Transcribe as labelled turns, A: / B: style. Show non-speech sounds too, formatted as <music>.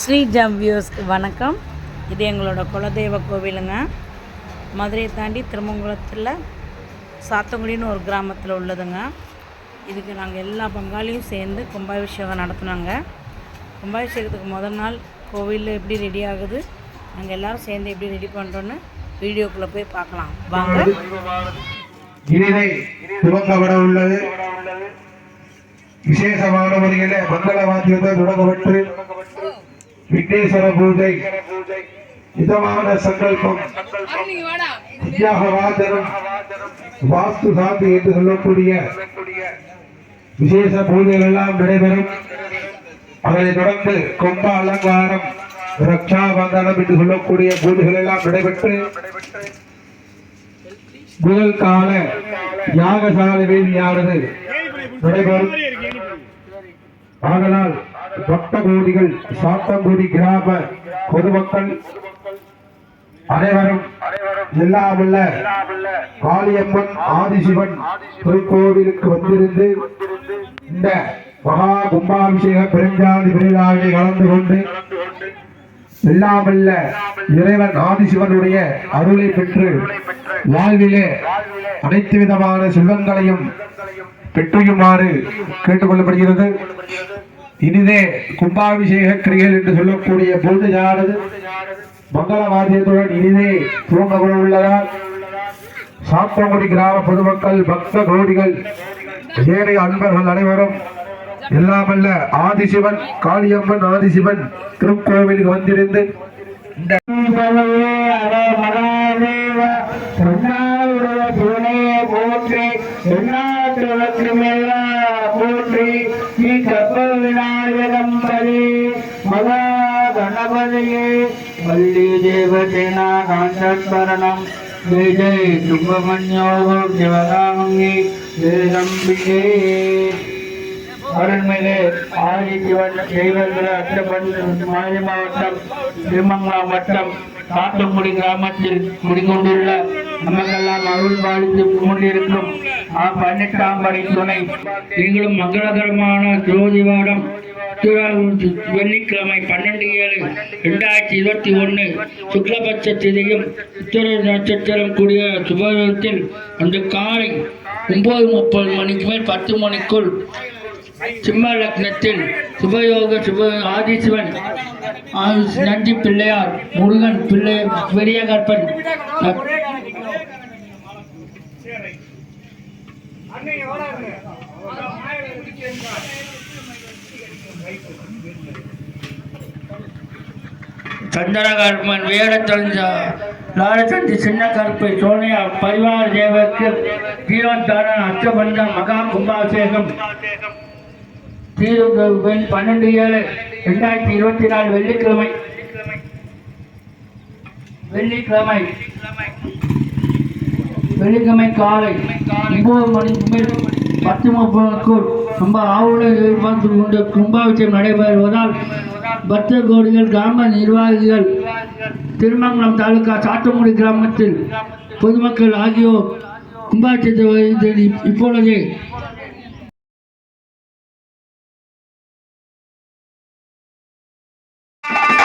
A: ஸ்ரீ ஜம் வியூஸ்க்கு வணக்கம். இது எங்களோட குலதெய்வ கோவிலுங்க. மதுரையை தாண்டி திருமங்குளத்தில் சாத்தங்குடின்னு ஒரு கிராமத்தில் உள்ளதுங்க. இதுக்கு நாங்கள் எல்லா பங்காளியும் சேர்ந்து கும்பாபிஷேகம் நடத்துனாங்க. கும்பாபிஷேகத்துக்கு முதல் நாள் கோவில் எப்படி ரெடி ஆகுது நாங்கள் எல்லாரும் சேர்ந்து எப்படி ரெடி பண்ணுறோன்னு வீடியோக்குள்ளே போய் பார்க்கலாம். வாங்க.
B: இனிதை உள்ளது. விசேஷமான முறையில் மங்கள வாத்தியத்தை தொடங்கப்பட்டு விக்னேஸ்வர பூஜை. இதமான சங்கல்பம். தியாக வாஸ்து சாந்தி என்று சொல்லக்கூடிய விசேஷ பூஜைகள் எல்லாம் நடைபெறும். அதனைத் தொடர்ந்து கொம்ப அலங்காரம் ரக்ஷா பந்தனம் என்று சொல்லக்கூடிய பூஜைகள் எல்லாம் நடைபெற்று முதல் கால யாகசாலை வேதியானது நடைபெறும். ஆதலால் பக்த கோடிகள் சாத்தங்குடி கிராம பொதுமக்கள் அனைவரும் எல்லாமல்ல காளியம்மன் ஆதிசிவன் திருக்கோவிலுக்கு வந்திருந்து இந்த மகா கும்பாபிஷேக பெருஞ்சாதி விரைவாக கலந்து கொண்டு எல்லாமல்ல இறைவன் ஆதிசிவனுடைய அருளை பெற்று வாழ்விலே அனைத்து விதமான செல்வங்களையும் பெற்றுமாறு கேட்டுக்கொள்ளப்படுகிறது. இனிதே கும்பாபிஷேக கிரிகள் என்று சொல்லக்கூடிய பூஜையானது மங்கள வாத்தியத்துடன் இனிதே தூங்கப்பட உள்ளதால் சாத்தங்குடி கிராம பொதுமக்கள் பக்த கோடிகள் ஏனைய அன்பர்கள் அனைவரும் எல்லாமல்ல ஆதிசிவன் காளியம்மன் ஆதிசிவன் திருக்கோவிலுக்கு வந்திருந்து இந்த
C: போற்றி எண்ணாற்றுவதற்கு மேலா போற்றி நீ கப்பல் விநாயகம் பரி மகா கணபதியே வள்ளி தேவசேனா காந்தஸ்மரணம் விஜய் சுப்பிரமணியோகம் சிவகாமி வேதம்பிகே அருள்மிகு ஆதிசிவன் தெய்வங்கள் அச்சபன் மாநில மாவட்டம் திருமங்கலம் வட்டம் காட்டுமுடி கிராமத்தில் குடிகொண்டுள்ள நமக்கெல்லாம் அருள் பாலித்து கொண்டிருக்கும் பன்னெட்டாம் படை துணை. நீங்களும் மங்களகரமான ஜோதிவாடம் வெள்ளிக்கிழமை பன்னெண்டு ஏழு ரெண்டாயிரத்தி இருபத்தி ஒன்று சுக்லபட்ச திதியும் உத்தர நட்சத்திரம் கூடிய சுபத்தில் அந்த காலை ஒன்பது முப்பது மணிக்கு மேல் பத்து மணிக்குள் சிம்ம லக்னத்தில் சுபயோக சுப ஆதிசிவன் ஆயுஷ் நந்தி பிள்ளையார் முருகன் பிள்ளை பெரிய கற்பன். சந்திரகர்மன் வேடத்தொழிஞ்ச லாலச்சந்தி சின்ன கருப்பை சோனியா பரிவார தேவருக்கு ஜீவத்தான அச்சபந்தம் மகா கும்பாபிஷேகம். பன்னெண்டு ஏழு ரெண்டாயிரத்தி இருபத்தி நாலு வெள்ளிக்கிழமை. வெள்ளிக்கிழமை. வெள்ளிக்கிழமை காலை ஒன்பது மணிக்கு மேல் பத்து முப்பதுக்கு ரொம்ப ஆவுடன் எதிர்பார்த்து கொண்டு கும்பாபிஷேகம் நடைபெறுவதால் பக்த கோடிகள் கிராம நிர்வாகிகள் திருமங்கலம் தாலுகா சாத்தங்குடி கிராமத்தில் பொதுமக்கள் ஆகியோர் கும்பாபிஷேகத்தை இப்பொழுது you <laughs>